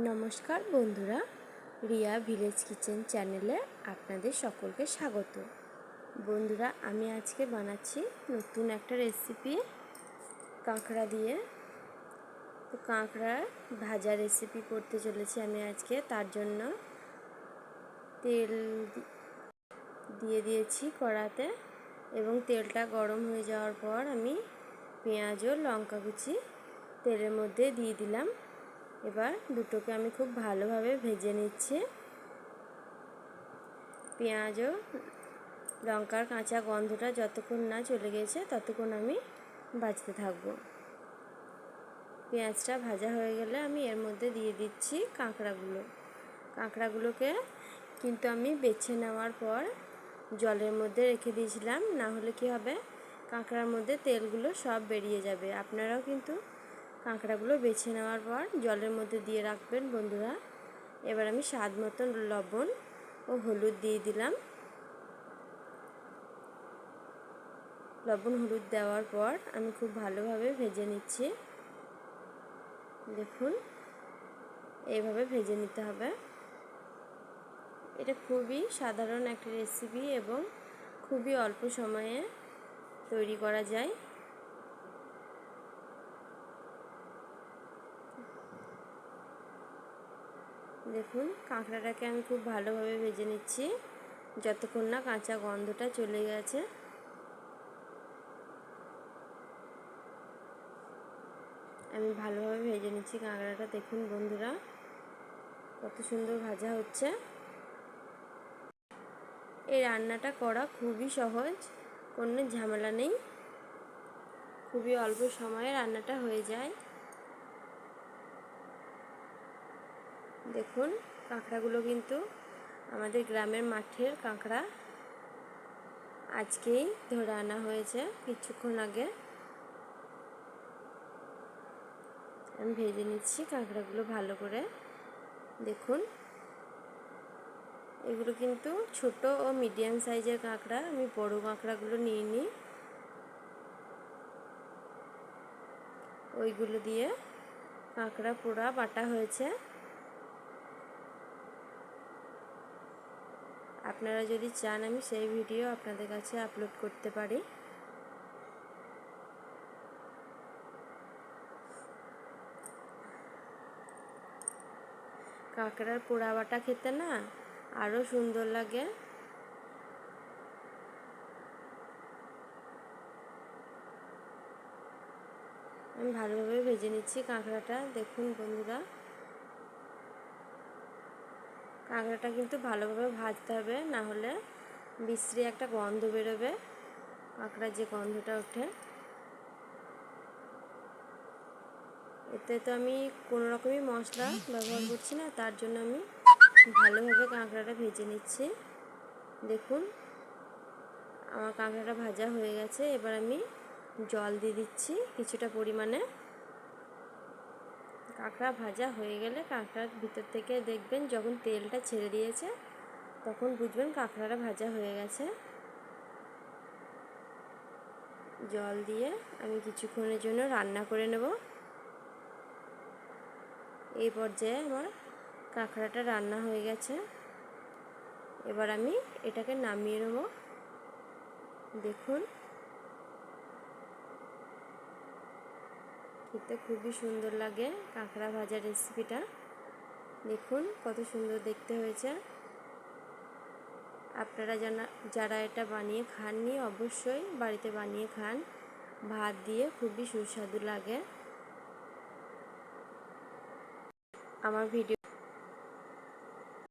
নমস্কার বন্ধুরা, Riya village kitchen চ্যানেলে আপনাদের সকলকে স্বাগত। বন্ধুরা, আমি আজকে বানাচ্ছি নতুন একটা রেসিপি কাঁকড়া দিয়ে। তো কাঁকড়া ভাজা রেসিপি করতে চলেছি আমি আজকে, তার জন্য তেল দিয়ে দিয়েছি কড়াতে এবং তেলটা গরম হয়ে যাওয়ার পর আমি পেঁয়াজ ও লঙ্কা কুচি তেলের মধ্যে দিয়ে দিলাম। এবার দুটোকে আমি খুব ভালোভাবে ভেজে নিচ্ছি। পেঁয়াজ ও লঙ্কার কাঁচা গন্ধটা যতক্ষণ না চলে গেছে ততক্ষণ আমি ভাজতে থাকব। পেঁয়াজটা ভাজা হয়ে গেলে আমি এর মধ্যে দিয়ে দিচ্ছি কাঁকড়াগুলো। কাঁকড়াগুলোকে কিন্তু আমি বেছে নেওয়ার পর জলের মধ্যে রেখে দিয়েছিলাম, না হলে কি হবে? কাঁকড়ার মধ্যে তেলগুলো সব বেরিয়ে যাবে। আপনারাও কিন্তু কাঁকড়াগুলো বেছে নেওয়ার পর জলের মধ্যে দিয়ে রাখবেন বন্ধুরা। এবার আমি স্বাদ মতন লবণ ও হলুদ দিয়ে দিলাম। লবণ হলুদ দেওয়ার পর আমি খুব ভালোভাবে ভেজে নিচ্ছি। দেখুন, এইভাবে ভেজে নিতে হবে। এটা খুবই সাধারণ একটা রেসিপি এবং খুবই অল্প সময়ে তৈরি করা যায়। দেখুন, কাঁকড়াটাকে আমি খুব ভালোভাবে ভেজে নিচ্ছি। যতক্ষণ না কাঁচা গন্ধটা চলে গেছে। আমি ভালোভাবে ভেজে নিচ্ছি কাঁকড়াটা। দেখুন বন্ধুরা, কত সুন্দর ভাজা হচ্ছে। এই রান্নাটা করা খুবই সহজ, কোনো ঝামেলা নেই। খুবই অল্প সময়ে রান্নাটা হয়ে যায়। দেখুন, কাঁকড়াগুলো কিন্তু আমাদের গ্রামের মাঠের কাঁকড়া। আজকেই ধরে আনা হয়েছে কিছুক্ষণ আগে। আমি ভেজে নিচ্ছি কাঁকড়াগুলো ভালো করে। দেখুন, এগুলো কিন্তু ছোট ও মিডিয়াম সাইজের কাঁকড়া। আমি বড় কাঁকড়াগুলো নিয়ে নিই। ওইগুলো দিয়ে কাঁকড়া পোড়া বাটা হয়েছে। আপনারা যদি চান, আমি সেই ভিডিও আপনাদের কাছে আপলোড করতে পারি। কাঁকড়ার পোড়া বাটা খেতে না আরও সুন্দর লাগে। আমি ভালোভাবে ভেজে নিচ্ছি কাঁকড়াটা। দেখুন বন্ধুরা। কাঁকড়াটা কিন্তু ভালোভাবে ভাজতে হবে না হলে বিশ্রী একটা গন্ধ বেরোবে কাঁকড়ার যে গন্ধটা ওঠে। এতে তো আমি কোনো রকমই মশলা ব্যবহার করছি না, তার জন্য আমি ভালোভাবে কাঁকড়াটা ভেজে নিচ্ছি। দেখুন, আমার কাঁকড়াটা ভাজা হয়ে গেছে, এবার আমি জল দিয়ে দিচ্ছি কিছুটা পরিমাণে। কাঁকড়া ভাজা হয়ে গেলে কাঁকড়ার ভিতর থেকে দেখবেন যখন তেলটা ছেড়ে দিয়েছে, তখন বুঝবেন কাঁকড়াটা ভাজা হয়ে গেছে। জল দিয়ে আমি কিছুক্ষণের জন্য রান্না করে নেব। এই পর্যায়ে আমার কাঁকড়াটা রান্না হয়ে গেছে। এবার আমি এটাকে নামিয়ে নেব। দেখুন খেতে খুবই সুন্দর লাগে কাঁকড়া ভাজা রেসিপিটা দেখুন কত সুন্দর দেখতে হয়েছে। আপনারা জানা, যারা এটা বানিয়ে খাননি অবশ্যই বাড়িতে বানিয়ে খান। ভাত দিয়ে খুবই সুস্বাদু লাগে। আমার ভিডিও